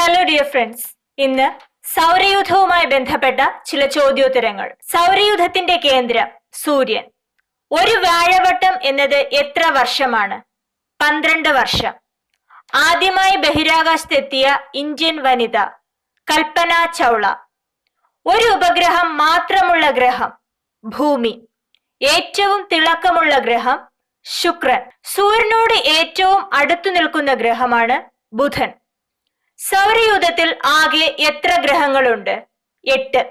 Hello dear friends ഇന്ന് സൗരയൂഥവുമായി ബന്ധപ്പെട്ട ചില ചോദ്യോത്തരങ്ങൾ. സൗരയൂഥത്തിന്റെ കേന്ദ്രം സൂര്യൻ. ഒരു വ്യാഴവട്ടം എന്നത് എത്ര വർഷമാണ്? പന്ത്രണ്ട് വർഷം. ആദ്യമായി ബഹിരാകാശത്തെത്തിയ ഇന്ത്യൻ വനിത കൽപ്പന ചൗള. ഒരു ഉപഗ്രഹം മാത്രമുള്ള ഗ്രഹം ഭൂമി. ഏറ്റവും തിളക്കമുള്ള ഗ്രഹം ശുക്രൻ. സൂര്യനോട് ഏറ്റവും അടുത്തു നിൽക്കുന്ന ഗ്രഹമാണ് ബുധൻ. സൗരയൂഥത്തിൽ ആകെ എത്ര ഗ്രഹങ്ങളുണ്ട്? എട്ട്.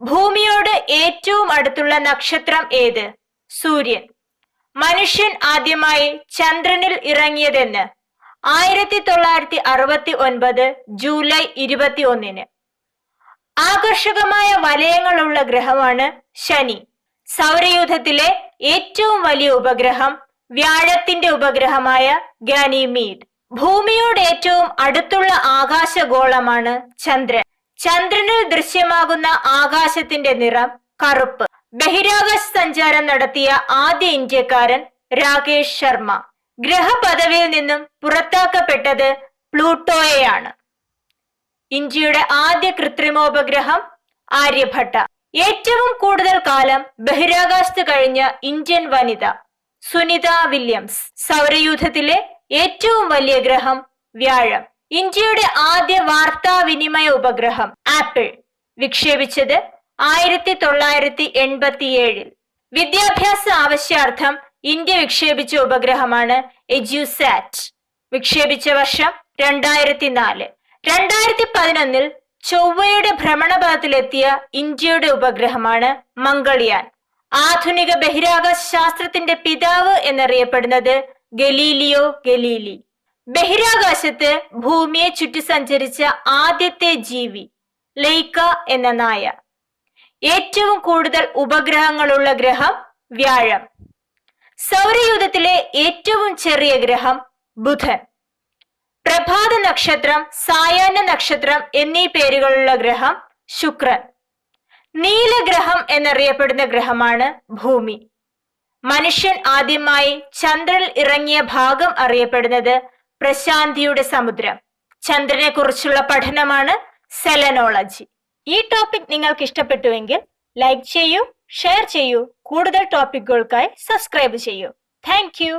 ഭൂമിയോട് ഏറ്റവും അടുത്തുള്ള നക്ഷത്രം ഏത്? സൂര്യൻ. മനുഷ്യൻ ആദ്യമായി ചന്ദ്രനിൽ ഇറങ്ങിയതെന്ന്. ആയിരത്തി തൊള്ളായിരത്തി അറുപത്തി ഒൻപത് ജൂലൈ ഇരുപത്തി ഒന്നിന് ആകർഷകമായ വലയങ്ങളുള്ള ഗ്രഹമാണ് ശനി. സൗരയൂഥത്തിലെ ഏറ്റവും വലിയ ഉപഗ്രഹം വ്യാഴത്തിന്റെ ഉപഗ്രഹമായ ഗാനിമീഡ് ഭൂമിയോട് ഏറ്റവും അടുത്തുള്ള ആകാശഗോളമാണ് ചന്ദ്രൻ. ചന്ദ്രനിൽ ദൃശ്യമാകുന്ന ആകാശത്തിന്റെ നിറം കറുപ്പ്. ബഹിരാകാശ സഞ്ചാരം നടത്തിയ ആദ്യ ഇന്ത്യക്കാരൻ രാകേഷ് ശർമ്മ. ഗ്രഹപദവിയിൽ നിന്നും പുറത്താക്കപ്പെട്ടത് പ്ലൂട്ടോയെയാണ്. ഇന്ത്യയുടെ ആദ്യ കൃത്രിമോപഗ്രഹം ആര്യഭട്ട. ഏറ്റവും കൂടുതൽ കാലം ബഹിരാകാശത്ത് കഴിഞ്ഞ ഇന്ത്യൻ വനിത സുനിത വില്യംസ്. സൗരയൂഥത്തിലെ ഏറ്റവും വലിയ ഗ്രഹം വ്യാഴം. ഇന്ത്യയുടെ ആദ്യ വാർത്താവിനിമയ ഉപഗ്രഹം ആപ്പിൾ. വിക്ഷേപിച്ചത് ആയിരത്തി തൊള്ളായിരത്തി എൺപത്തിയേഴിൽ വിദ്യാഭ്യാസ ആവശ്യാർത്ഥം ഇന്ത്യ വിക്ഷേപിച്ച ഉപഗ്രഹമാണ് എജ്യുസാറ്റ് വിക്ഷേപിച്ച വർഷം രണ്ടായിരത്തി നാല് രണ്ടായിരത്തി പതിനൊന്നിൽ ചൊവ്വയുടെ ഭ്രമണപഥത്തിലെത്തിയ ഇന്ത്യയുടെ ഉപഗ്രഹമാണ് മംഗൾയാൻ. ആധുനിക ബഹിരാകാശ ശാസ്ത്രത്തിന്റെ പിതാവ് എന്നറിയപ്പെടുന്നത് ഗലീലിയോ ഗലീലി. ബഹിരാകാശത്ത് ഭൂമിയെ ചുറ്റി സഞ്ചരിച്ച ആദ്യത്തെ ജീവി ലൈക്ക എന്ന നായ. ഏറ്റവും കൂടുതൽ ഉപഗ്രഹങ്ങളുള്ള ഗ്രഹം വ്യാഴം. സൗരയൂഥത്തിലെ ഏറ്റവും ചെറിയ ഗ്രഹം ബുധൻ. പ്രഭാത നക്ഷത്രം സായാഹ്ന നക്ഷത്രം എന്നീ പേരുകളുള്ള ഗ്രഹം ശുക്രൻ. നീലഗ്രഹം എന്നറിയപ്പെടുന്ന ഗ്രഹമാണ് ഭൂമി. മനുഷ്യൻ ആദ്യമായി ചന്ദ്രനിൽ ഇറങ്ങിയ ഭാഗം അറിയപ്പെടുന്നത് പ്രശാന്തിയുടെ സമുദ്രം. ചന്ദ്രനെ കുറിച്ചുള്ള പഠനമാണ് സെലനോളജി. ഈ ടോപ്പിക് നിങ്ങൾക്ക് ഇഷ്ടപ്പെട്ടുവെങ്കിൽ ലൈക്ക് ചെയ്യൂ ഷെയർ ചെയ്യൂ കൂടുതൽ ടോപ്പിക്കുകൾക്കായി സബ്സ്ക്രൈബ് ചെയ്യൂ. താങ്ക്